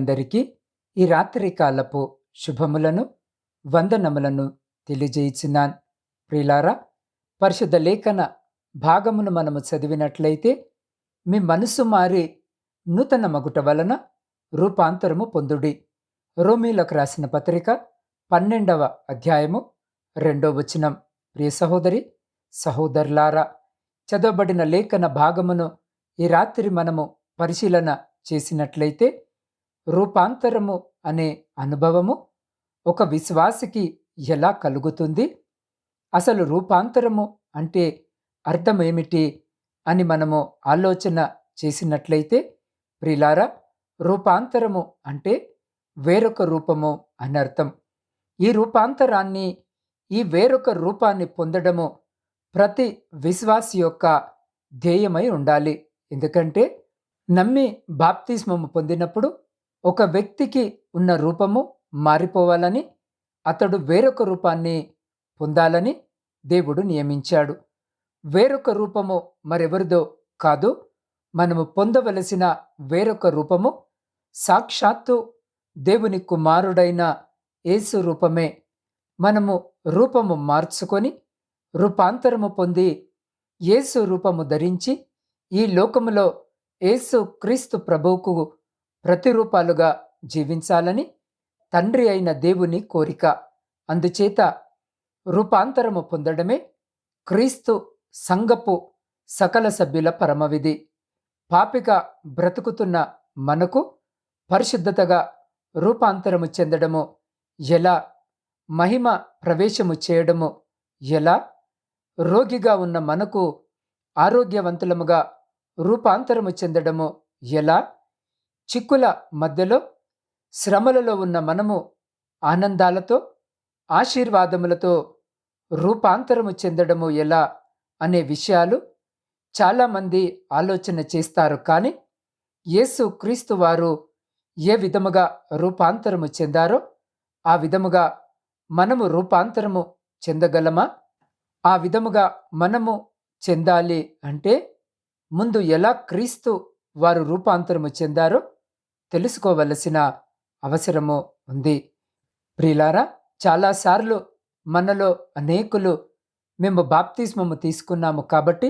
ప్రభువు అందరికీ ఈ రాత్రి కాలపు శుభములను వందనములను తెలియజేయించినాన్ ప్రిలారా పరిశుద్ధ లేఖన భాగమును మనము చదివినట్లయితే మీ మనసు మారి నూతన మగుట వలన రూపాంతరము పొందుడి. రోమీలకు రాసిన పత్రిక పన్నెండవ అధ్యాయము రెండో వచనం. ప్రియ సహోదరి సహోదరులారా చదవబడిన లేఖన భాగమును ఈ రాత్రి మనము పరిశీలన చేసినట్లయితే రూపాంతరము అనే అనుభవము ఒక విశ్వాసికి ఎలా కలుగుతుంది? అసలు రూపాంతరము అంటే అర్థం ఏమిటి అని మనము ఆలోచన చేసినట్లయితే ప్రిలారా రూపాంతరము అంటే వేరొక రూపము అని అర్థం. ఈ రూపాంతరాన్ని ఈ వేరొక రూపాన్ని పొందడము ప్రతి విశ్వాసి యొక్క ధ్యేయమై ఉండాలి. ఎందుకంటే నమ్మి బాప్తిస్మము పొందినప్పుడు ఒక వ్యక్తికి ఉన్న రూపము మారిపోవాలని అతడు వేరొక రూపాన్ని పొందాలని దేవుడు నియమించాడు. వేరొక రూపము మరెవరిదో కాదు మనము పొందవలసిన వేరొక రూపము సాక్షాత్తు దేవుని కుమారుడైన యేసు రూపమే. మనము రూపము మార్చుకొని రూపాంతరము పొంది యేసు రూపము ధరించి ఈ లోకములో యేసు క్రీస్తు ప్రభువుకు ప్రతిరూపాలుగా జీవించాలని తండ్రి అయిన దేవుని కోరిక. అందుచేత రూపాంతరము పొందడమే క్రీస్తు సంగపు సకల సభ్యుల పరమవిధి పాపిక బ్రతుకుతున్న మనకు పరిశుద్ధతగా రూపాంతరము చెందడము ఎలా? మహిమ ప్రవేశము చేయడము ఎలా? రోగిగా ఉన్న మనకు ఆరోగ్యవంతులముగా రూపాంతరము చెందడము ఎలా? చిక్కుల మధ్యలో శ్రమలలో ఉన్న మనము ఆనందాలతో ఆశీర్వాదములతో రూపాంతరము చెందడము ఎలా అనే విషయాలు చాలామంది ఆలోచన చేస్తారు. కానీ యేసు క్రీస్తు వారు ఏ విధముగా రూపాంతరము చెందారో ఆ విధముగా మనము రూపాంతరము చెందగలమా? ఆ విధముగా మనము చెందాలి అంటే ముందు ఎలా క్రీస్తు వారు రూపాంతరము చెందారో తెలుసుకోవలసిన అవసరము ఉంది. ప్రియులారా చాలాసార్లు మనలో అనేకులు మేము బాప్తిస్మము తీసుకున్నాము కాబట్టి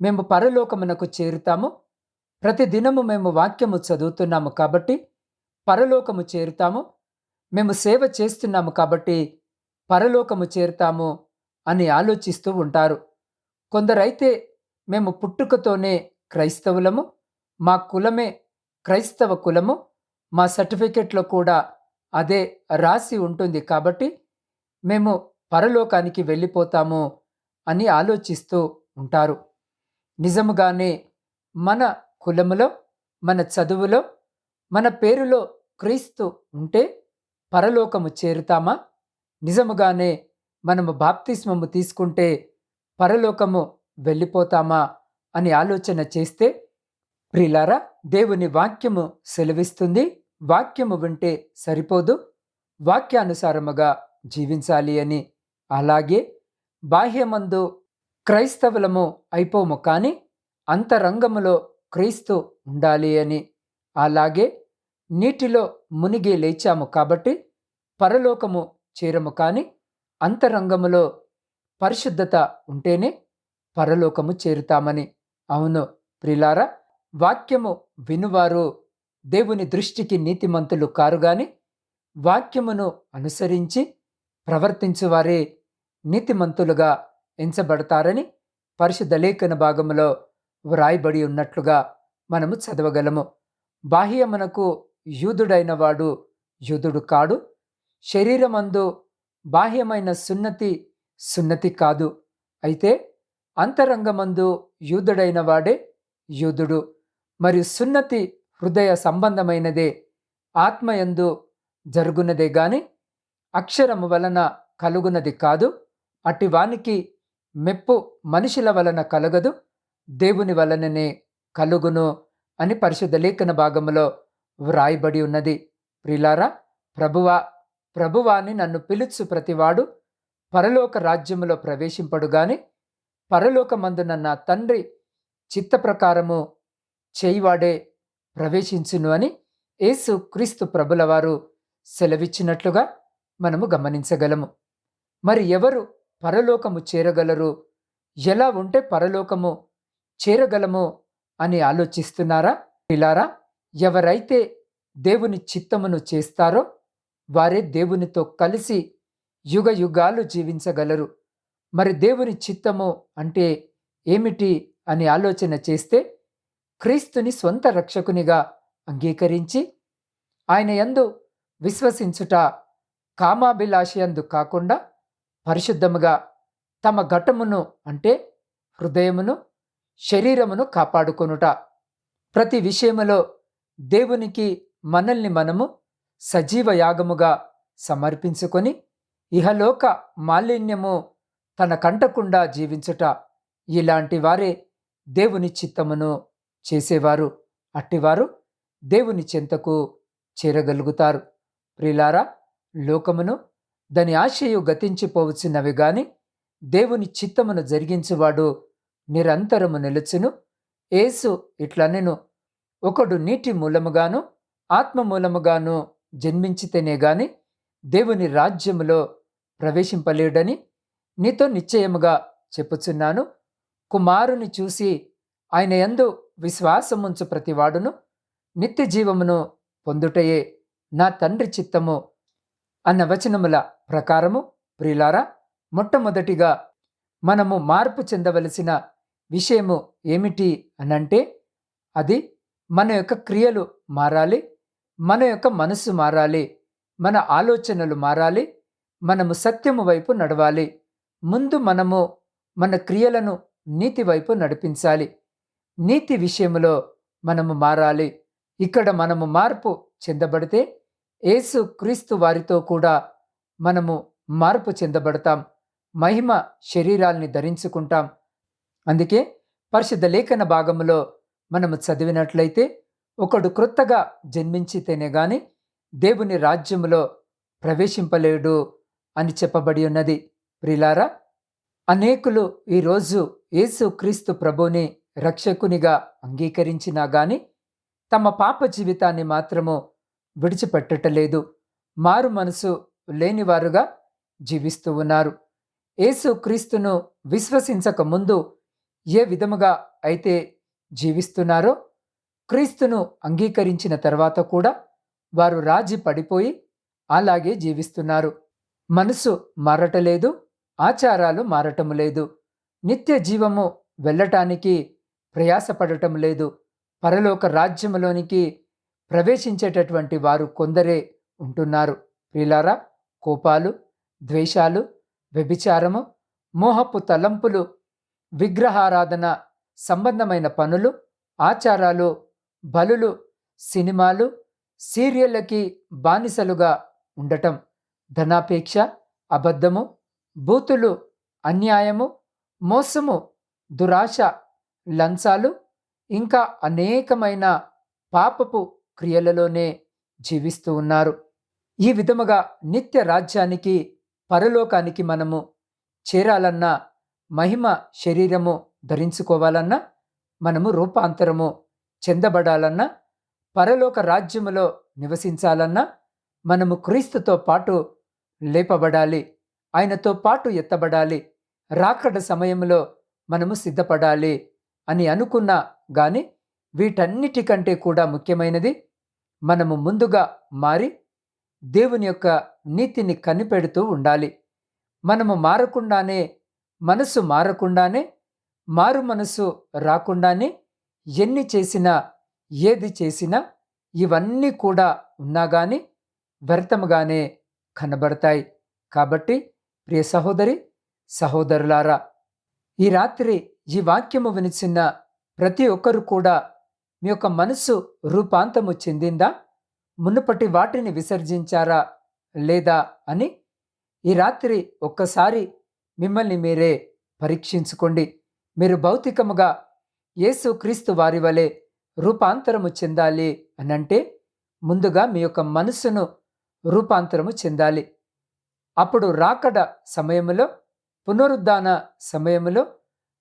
మేము పరలోకమునకు చేరుతాము. ప్రతి దినము మేము వాక్యము చదువుతున్నాము కాబట్టి పరలోకము చేరుతాము. మేము సేవ చేస్తున్నాము కాబట్టి పరలోకము చేరుతాము అని ఆలోచిస్తూ ఉంటారు. కొందరైతే మేము పుట్టుకతోనే క్రైస్తవులము. మా కులమే క్రైస్తవ కులము మా సర్టిఫికెట్లో కూడా అదే రాసి ఉంటుంది కాబట్టి మేము పరలోకానికి వెళ్ళిపోతాము అని ఆలోచిస్తూ ఉంటారు. నిజముగానే మన కులములో మన చదువులో మన పేరులో క్రీస్తు ఉంటే పరలోకము చేరుతామా? నిజముగానే మనము బాప్తిస్మము తీసుకుంటే పరలోకము వెళ్ళిపోతామా అని ఆలోచన చేస్తే ప్రిలారా దేవుని వాక్యము సెలవిస్తుంది. వాక్యము వింటే సరిపోదు. వాక్యానుసారముగా జీవించాలి అని. అలాగే బాహ్యమందు క్రైస్తవులము అయిపోము కానీ అంతరంగములో క్రీస్తు ఉండాలి అని. అలాగే నీటిలో మునిగి లేచాము కాబట్టి పరలోకము చేరము కానీ అంతరంగములో పరిశుద్ధత ఉంటేనే పరలోకము చేరుతామని. అవును ప్రిలారా వాక్యము వినువారు. దేవుని దృష్టికి నీతిమంతులు కారుగాని వాక్యమును అనుసరించి ప్రవర్తించువారే. నీతిమంతులుగా ఎంచబడతారని పరిశుద్ధ లేఖన భాగములో వ్రాయబడి ఉన్నట్లుగా మనము చదవగలము. బాహ్యమునకు యూదుడైన వాడు యూదుడు కాడు. శరీరమందు బాహ్యమైన సున్నతి సున్నతి కాదు. అయితే అంతరంగమందు యూదుడైన వాడే యూదుడు. మరియు సున్నతి హృదయ సంబంధమైనదే ఆత్మయందు జరుగునదే గాని అక్షరము వలన కలుగునది కాదు అటివానికి మెప్పు మనుషుల వలన కలగదు దేవుని వలననే కలుగును అని పరిశుద్ధ లేఖన భాగములో వ్రాయబడి ఉన్నది. ప్రిలారా ప్రభువా ప్రభువాని నన్ను పిలుచు ప్రతివాడు పరలోక రాజ్యములో ప్రవేశింపడుగాని పరలోకమందున నా తండ్రి చిత్త ప్రకారము చేయివాడే ప్రవేశించును అని యేసు క్రీస్తు ప్రభుల వారు సెలవిచ్చినట్లుగా మనము గమనించగలము. మరి ఎవరు పరలోకము చేరగలరు? ఎలా ఉంటే పరలోకము చేరగలము అని ఆలోచిస్తున్నారా? పిలారా ఎవరైతే దేవుని చిత్తమును చేస్తారో వారే దేవునితో కలిసి యుగ యుగాలు జీవించగలరు. మరి దేవుని చిత్తము అంటే ఏమిటి అని ఆలోచన చేస్తే క్రీస్తుని స్వంత రక్షకునిగా అంగీకరించి ఆయన యందు విశ్వసించుట కామాభిలాషయందు కాకుండా పరిశుద్ధముగా తమ ఘటమును అంటే హృదయమును శరీరమును కాపాడుకొనుట. ప్రతి విషయములో దేవునికి మనల్ని మనము సజీవ యాగముగా సమర్పించుకొని ఇహలోక మాలిన్యము తన కంటకుండా జీవించుట. ఇలాంటి వారే దేవుని చిత్తమును చేసేవారు. అట్టివారు దేవుని చెంతకు చేరగలుగుతారు. ప్రిలారా లోకమును దాని ఆశయు గతించిపోవచ్చినవి గాని దేవుని చిత్తమును జరిగించువాడు నిరంతరము నిలుచును. ఏసు ఇట్లనెను. ఒకడు నీటి మూలముగాను ఆత్మ మూలముగాను జన్మించితేనే గాని దేవుని రాజ్యములో ప్రవేశింపలేడని నీతో నిశ్చయముగా చెప్పుచున్నాను. కుమారుని చూసి ఆయన యందు విశ్వాసముంచు ప్రతివాడును నిత్య జీవమును పొందుటయే నా తండ్రి చిత్తము అన్న వచనముల ప్రకారము ప్రియులారా మొట్టమొదటిగా మనము మార్పు చెందవలసిన విషయము ఏమిటి అనంటే అది మన యొక్క క్రియలు మారాలి మన యొక్క మనసు మారాలి మన ఆలోచనలు మారాలి మనము సత్యము వైపు నడవాలి ముందు మనము మన క్రియలను నీతి వైపు నడిపించాలి. నీతి విషయంలో మనము మారాలి. ఇక్కడ మనము మార్పు చెందబడితే యేసు క్రీస్తు వారితో కూడా మనము మార్పు చెందబడతాం. మహిమ శరీరాల్ని ధరించుకుంటాం. అందుకే పరిశుద్ధ లేఖన భాగంలో మనము చదివినట్లయితే ఒకడు క్రొత్తగా జన్మించితేనే గాని దేవుని రాజ్యములో ప్రవేశింపలేడు అని చెప్పబడి ఉన్నది. ప్రిలారా అనేకులు ఈరోజు యేసు క్రీస్తు ప్రభుని రక్షకునిగా అంగీకరించినా గాని తమ పాప జీవితాన్ని మాత్రము విడిచిపెట్టటలేదు. మారు మనసు లేనివారుగా జీవిస్తూ ఉన్నారు. యేసు క్రీస్తును విశ్వసించక ముందు ఏ విధముగా అయితే జీవిస్తున్నారో క్రీస్తును అంగీకరించిన తర్వాత కూడా వారు రాజీ పడిపోయి అలాగే జీవిస్తున్నారు. మనసు మారటలేదు ఆచారాలు మారటము లేదు. నిత్య జీవము వెళ్ళటానికి ప్రయాసపడటం లేదు. పరలోక రాజ్యములోనికి ప్రవేశించేటటువంటి వారు కొందరే ఉంటున్నారు. ప్రిలారా కోపాలు ద్వేషాలు వ్యభిచారము మోహపు తలంపులు విగ్రహారాధన సంబంధమైన పనులు ఆచారాలు బలులు సినిమాలు సీరియళ్ళకి బానిసలుగా ఉండటం ధనాపేక్ష అబద్ధము బూతులు అన్యాయము మోసము దురాశ లంచాలు ఇంకా అనేకమైన పాపపు క్రియలలోనే జీవిస్తూ ఉన్నారు. ఈ విధముగా నిత్య రాజ్యానికి పరలోకానికి మనము చేరాలన్నా మహిమ శరీరము ధరించుకోవాలన్నా మనము రూపాంతరము చెందబడాలన్నా పరలోక రాజ్యములో నివసించాలన్నా మనము క్రీస్తుతో పాటు లేపబడాలి ఆయనతో పాటు ఎత్తబడాలి రాకడ సమయంలో మనము సిద్ధపడాలి. అని అనుకున్నా గాని వీటన్నిటికంటే కూడా ముఖ్యమైనది మనము ముందుగా మారి దేవుని యొక్క నీతిని కనిపెడుతూ ఉండాలి. మనము మారకుండానే మనసు మారకుండానే మారు మనసు రాకుండానే ఎన్ని చేసినా ఏది చేసినా ఇవన్నీ కూడా ఉన్నా కానీ వ్యర్థముగానే కనబడతాయి. కాబట్టి ప్రియ సహోదరి సహోదరులారా ఈ రాత్రి ఈ వాక్యము వినిచిన్న ప్రతి ఒక్కరు కూడా మీ యొక్క మనస్సు రూపాంతము చెందిందా? మునుపటి వాటిని విసర్జించారా లేదా అని ఈ రాత్రి ఒక్కసారి మిమ్మల్ని మీరే పరీక్షించుకోండి. మీరు భౌతికముగా యేసు క్రీస్తు వారి వలె రూపాంతరము చెందాలి అనంటే ముందుగా మీ యొక్క మనసును రూపాంతరము చెందాలి. అప్పుడు రాకడ సమయములో పునరుద్ధాన సమయములో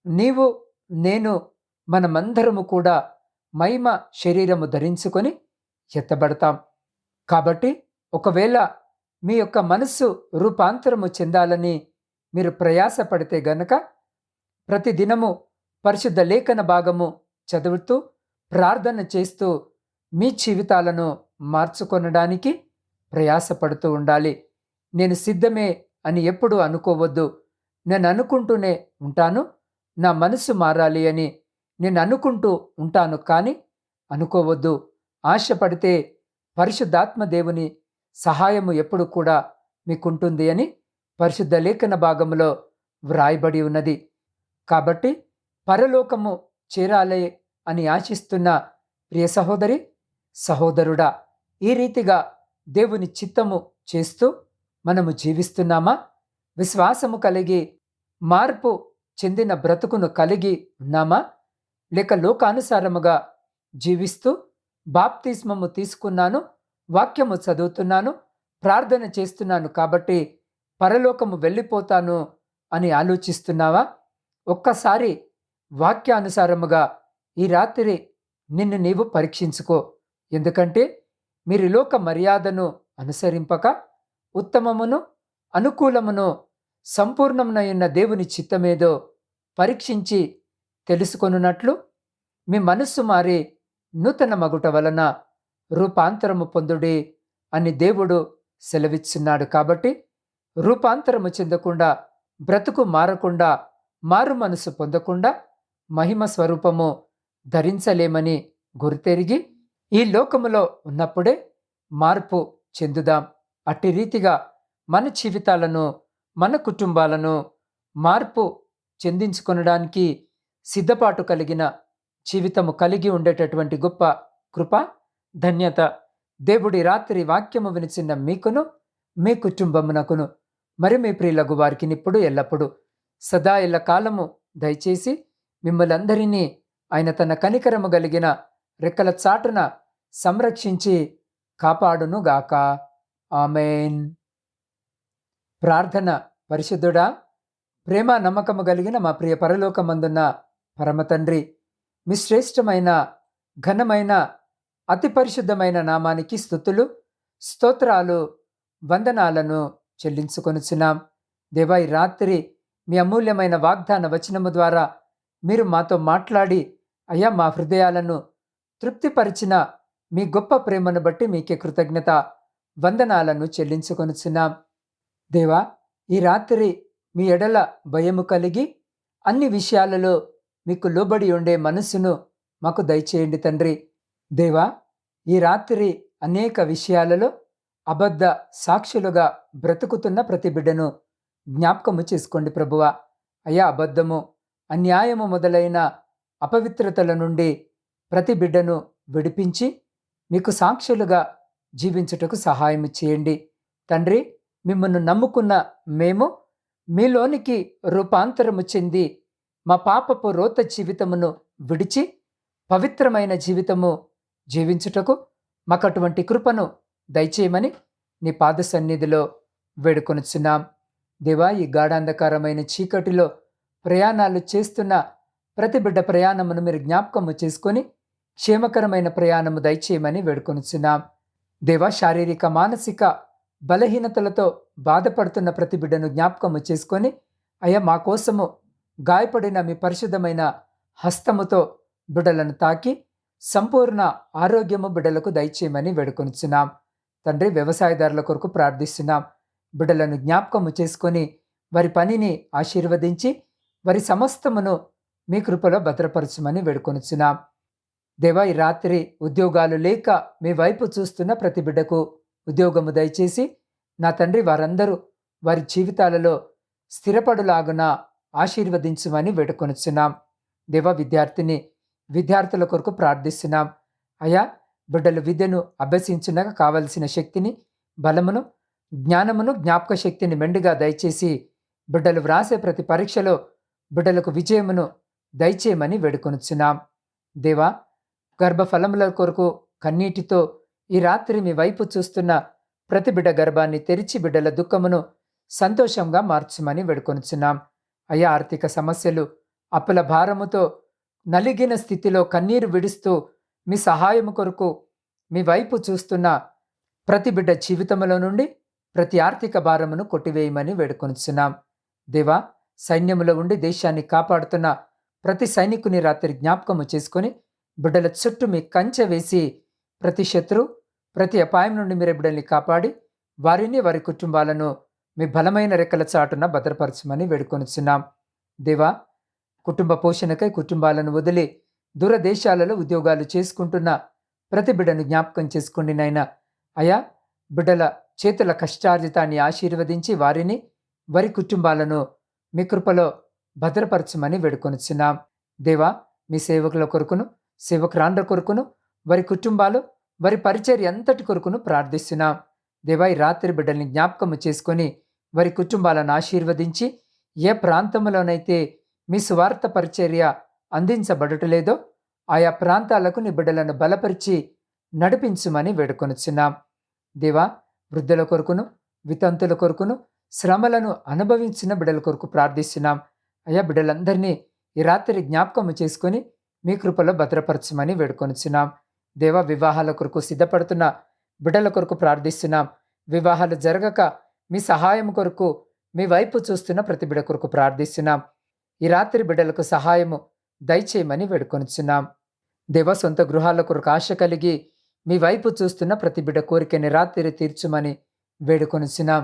నీవు నేను మనమందరము కూడా మహిమ శరీరము ధరించుకొని ఎత్తబడతాం. కాబట్టి ఒకవేళ మీ యొక్క మనస్సు రూపాంతరము చెందాలని మీరు ప్రయాసపడితే గనక ప్రతిదినము పరిశుద్ధ లేఖన భాగము చదువుతూ ప్రార్థన చేస్తూ మీ జీవితాలను మార్చుకొనడానికి ప్రయాసపడుతూ ఉండాలి. నేను సిద్ధమే అని ఎప్పుడు అనుకోవద్దు. నేను అనుకుంటూనే ఉంటాను. నా మనసు మారాలి అని నేను అనుకుంటూ ఉంటాను కానీ అనుకోవద్దు. ఆశపడితే పరిశుద్ధాత్మ దేవుని సహాయము ఎప్పుడు కూడా మీకుంటుంది అని పరిశుద్ధ లేఖన భాగంలో వ్రాయబడి ఉన్నది. కాబట్టి పరలోకము చేరాలే అని ఆశిస్తున్న ప్రియ సహోదరి సహోదరుడా ఈ రీతిగా దేవుని చిత్తము చేస్తూ మనము జీవిస్తున్నామా? విశ్వాసము కలిగి మార్పు చెందిన బ్రతుకును కలిగి ఉన్నామా లేక లోకానుసారముగా జీవిస్తూ బాప్తిస్మము తీసుకున్నాను వాక్యము చదువుతున్నాను ప్రార్థన చేస్తున్నాను కాబట్టి పరలోకము వెళ్ళిపోతాను అని ఆలోచిస్తున్నావా? ఒక్కసారి వాక్యానుసారముగా ఈ రాత్రి నిన్ను నీవు పరీక్షించుకో. ఎందుకంటే మీరు లోక మర్యాదను అనుసరింపక ఉత్తమమును అనుకూలమును సంపూర్ణమునయున్న దేవుని చిత్తమేదో పరీక్షించి తెలుసుకొనున్నట్లు మీ మనస్సు మారి నూతన మగుట వలన రూపాంతరము పొందుడి అని దేవుడు సెలవిస్తున్నాడు కాబట్టి రూపాంతరము చెందకుండా బ్రతుకు మారకుండా మారు మనసు పొందకుండా మహిమ స్వరూపము ధరించలేమని గురితెరిగి ఈ లోకములో ఉన్నప్పుడే మార్పు చెందుదాం. అట్టి రీతిగా మన జీవితాలను మన కుటుంబాలను మార్పు చెందించుకొనడానికి సిద్ధపాటు కలిగిన జీవితము కలిగి ఉండేటటువంటి గొప్ప కృప ధన్యత. దేవుడి రాత్రి వాక్యము వినిచిన మీకును మీ కుటుంబమునకును మరి మీ ప్రియులకు వారికి ఇప్పుడు ఎల్లప్పుడూ. సదా ఎల్ల కాలము దయచేసి మిమ్మలందరినీ ఆయన తన కనికరము కలిగిన రెక్కల చాటున సంరక్షించి కాపాడునుగాక. ఆమెన్. ప్రార్థన పరిశుద్ధుడా ప్రేమ నమ్మకము కలిగిన మా ప్రియ పరలోకమందున్న పరమతండ్రి మీ శ్రేష్టమైన ఘనమైన అతి పరిశుద్ధమైన నామానికి స్థుతులు స్తోత్రాలు వందనాలను చెల్లించుకొనుచున్నాం. దేవాయి రాత్రి మీ అమూల్యమైన వాగ్దాన వచనము ద్వారా మీరు మాతో మాట్లాడి అయ్యా మా హృదయాలను తృప్తిపరిచిన మీ గొప్ప ప్రేమను బట్టి మీకే కృతజ్ఞత వందనాలను చెల్లించుకొనుచున్నాం. దేవా ఈ రాత్రి మీ ఎడల భయము కలిగి అన్ని విషయాలలో మీకు లోబడి ఉండే మనస్సును మాకు దయచేయండి తండ్రి. దేవా ఈ రాత్రి అనేక విషయాలలో అబద్ధ సాక్షులుగా బ్రతుకుతున్న ప్రతి బిడ్డను జ్ఞాపకము చేసుకోండి ప్రభువ. అయా అబద్ధము అన్యాయము మొదలైన అపవిత్రతల నుండి ప్రతి బిడ్డను విడిపించి మీకు సాక్షులుగా జీవించుటకు సహాయం చేయండి. తండ్రి మిమ్మల్ని నమ్ముకున్న మేము మీలోనికి రూపాంతరము చెంది మా పాపపు రోత జీవితమును విడిచి పవిత్రమైన జీవితము జీవించుటకు మాకు అటువంటి కృపను దయచేయమని నీ పాద సన్నిధిలో వేడుకొనుచున్నాం. దేవా ఈ గాఢాంధకారమైన చీకటిలో ప్రయాణాలు చేస్తున్న ప్రతి బిడ్డ ప్రయాణమును మీరు జ్ఞాపకము చేసుకొని క్షేమకరమైన ప్రయాణము దయచేయమని వేడుకొనుచున్నాం. దేవా శారీరక మానసిక బలహీనతలతో బాధపడుతున్న ప్రతి బిడ్డను జ్ఞాపకము చేసుకొని అయ్యా మా కోసము గాయపడిన మీ పరిశుద్ధమైన హస్తముతో బిడ్డలను తాకి సంపూర్ణ ఆరోగ్యము బిడ్డలకు దయచేయమని వేడుకొనిచున్నాం. తండ్రి వ్యవసాయదారుల కొరకు ప్రార్థిస్తున్నాం. బిడ్డలను జ్ఞాపకము చేసుకొని వారి పనిని ఆశీర్వదించి వారి సమస్తమును మీ కృపలో భద్రపరచమని వేడుకొనిచున్నాం. దేవా ఈ రాత్రి ఉద్యోగాలు లేక మీ వైపు చూస్తున్న ప్రతి బిడ్డకు ఉద్యోగము దయచేసి నా తండ్రి వారందరూ వారి జీవితాలలో స్థిరపడులాగున ఆశీర్వదించమని వేడుకొనుచున్నాం. దేవ విద్యార్థిని విద్యార్థుల కొరకు ప్రార్థిస్తున్నాం. అయా బిడ్డలు విద్యను అభ్యసించునగా కావలసిన శక్తిని బలమును జ్ఞానమును జ్ఞాపక శక్తిని మెండుగా దయచేసి బిడ్డలు వ్రాసే ప్రతి పరీక్షలో బిడ్డలకు విజయమును దయచేయమని వేడుకొనుచున్నాం. దేవా గర్భఫలముల కొరకు కన్నీటితో ఈ రాత్రి మీ వైపు చూస్తున్న ప్రతి బిడ్డ గర్భాన్ని తెరిచి బిడ్డల దుఃఖమును సంతోషంగా మార్చమని వేడుకొనుచున్నాం. అయ్యా ఆర్థిక సమస్యలు అప్పుల భారముతో నలిగిన స్థితిలో కన్నీరు విడుస్తూ మీ సహాయము కొరకు మీ వైపు చూస్తున్న ప్రతి బిడ్డ జీవితంలో నుండి ప్రతి ఆర్థిక భారమును కొట్టివేయమని వేడుకొనిచున్నాం. దేవా సైన్యములో ఉండి దేశాన్ని కాపాడుతున్న ప్రతి సైనికుని రాత్రి జ్ఞాపకము చేసుకొని బిడ్డల చుట్టూ మీ కంచె వేసి ప్రతి శత్రు ప్రతి అపాయం నుండి మీరు బిడ్డల్ని కాపాడి వారిని వారి కుటుంబాలను మీ బలమైన రెక్కల చాటున భద్రపరచమని వేడుకొనిచున్నాం. దేవా కుటుంబ పోషణకై కుటుంబాలను వదిలి దూరదేశాలలో ఉద్యోగాలు చేసుకుంటున్న ప్రతి బిడ్డను జ్ఞాపకం చేసుకోండి నాయన. అయా బిడ్డల చేతుల కష్టార్జితాన్ని ఆశీర్వదించి వారిని వారి కుటుంబాలను మీ కృపలో భద్రపరచమని వేడుకొనిచున్నాం. దేవా మీ సేవకుల కొరకును సేవకురాండ్ర కొరకును వారి కుటుంబాలు వారి పరిచర్య ఎంతటి కొరకును ప్రార్థిస్తున్నాం. దేవాయి ఈ రాత్రి బిడ్డల్ని జ్ఞాపకము చేసుకొని వారి కుటుంబాలను ఆశీర్వదించి ఏ ప్రాంతంలోనైతే మీ స్వార్థ పరిచర్య అందించబడటలేదో ఆయా ప్రాంతాలకు నీ బిడ్డలను బలపరిచి నడిపించుమని వేడుకొనుచున్నాం. దేవా వృద్ధుల కొరకును వితంతుల కొరకును శ్రమలను అనుభవించిన బిడ్డల కొరకు ప్రార్థిస్తున్నాం. అయ్యా బిడ్డలందరినీ ఈ రాత్రి జ్ఞాపకము చేసుకొని మీ కృపలో భద్రపరచమని వేడుకొనుచున్నాం. దేవా వివాహాల కొరకు సిద్ధపడుతున్న బిడ్డల కొరకు ప్రార్థిస్తున్నాం. వివాహాలు జరగక మీ సహాయం కొరకు మీ వైపు చూస్తున్న ప్రతి బిడ్డ కొరకు ప్రార్థిస్తున్నాం. ఈ రాత్రి బిడ్డలకు సహాయము దయచేయమని వేడుకొనిచున్నాం. దేవ సొంత గృహాల కొరకు ఆశ కలిగి మీ వైపు చూస్తున్న ప్రతి బిడ్డ కోరికని రాత్రి తీర్చుమని వేడుకొనిచున్నాం.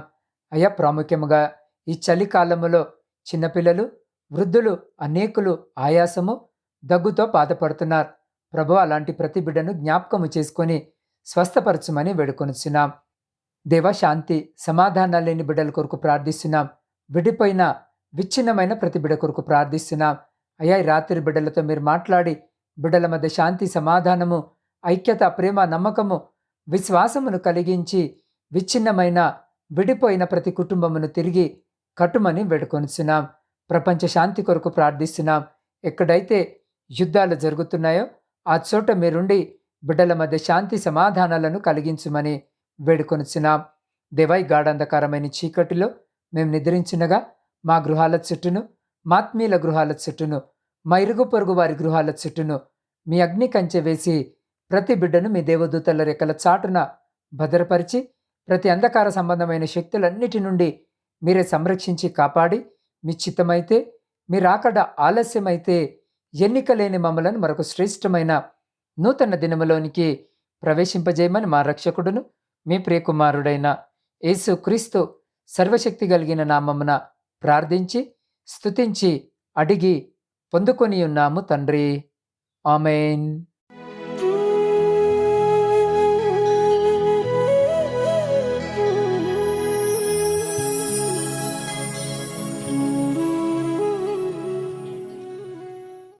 అయ్యా ప్రాముఖ్యముగా ఈ చలికాలములో చిన్నపిల్లలు వృద్ధులు అనేకులు ఆయాసము దగ్గుతో బాధపడుతున్నారు. ప్రభు అలాంటి ప్రతి బిడ్డను జ్ఞాపకము చేసుకొని స్వస్థపరచమని వేడుకొనిచున్నాం. దేవ శాంతి సమాధానాలు లేని బిడ్డల కొరకు ప్రార్థిస్తున్నాం. విడిపోయిన విచ్ఛిన్నమైన ప్రతి బిడ్డ కొరకు ప్రార్థిస్తున్నాం. అయ్యా రాత్రి బిడ్డలతో మీరు మాట్లాడి బిడ్డల మధ్య శాంతి సమాధానము ఐక్యత ప్రేమ నమ్మకము విశ్వాసమును కలిగించి విచ్ఛిన్నమైన విడిపోయిన ప్రతి కుటుంబమును తిరిగి కట్టుమని వేడుకొనిచున్నాం. ప్రపంచ శాంతి కొరకు ప్రార్థిస్తున్నాం. ఎక్కడైతే యుద్ధాలు జరుగుతున్నాయో ఆ చోట మీరుండి బిడ్డల మధ్య శాంతి సమాధానాలను కలిగించమని వేడుకొనిచున్నాం. దేవై గాఢంధకారమైన చీకటిలో మేము నిద్రించినగా మా గృహాల చుట్టూను మాత్మీల గృహాల చుట్టూను మా ఇరుగు పొరుగు వారి గృహాల చుట్టూను మీ అగ్ని కంచె వేసి ప్రతి బిడ్డను మీ దేవదూతల రెక్కల చాటున భద్రపరిచి ప్రతి అంధకార సంబంధమైన శక్తులన్నిటి నుండి మీరే సంరక్షించి కాపాడి మీ చిత్తమైతే మీ రాకడ ఆలస్యమైతే ఎన్నిక లేని మమ్మలను మరొక శ్రేష్టమైన నూతన దినములోనికి ప్రవేశింపజేయమని మా రక్షకుడును మీ ప్రియకుమారుడైన యేసు క్రీస్తు సర్వశక్తి కలిగిన నామమున ప్రార్థించి స్తుతించి అడిగి పొందుకొని ఉన్నాము తండ్రి. ఆమెన్.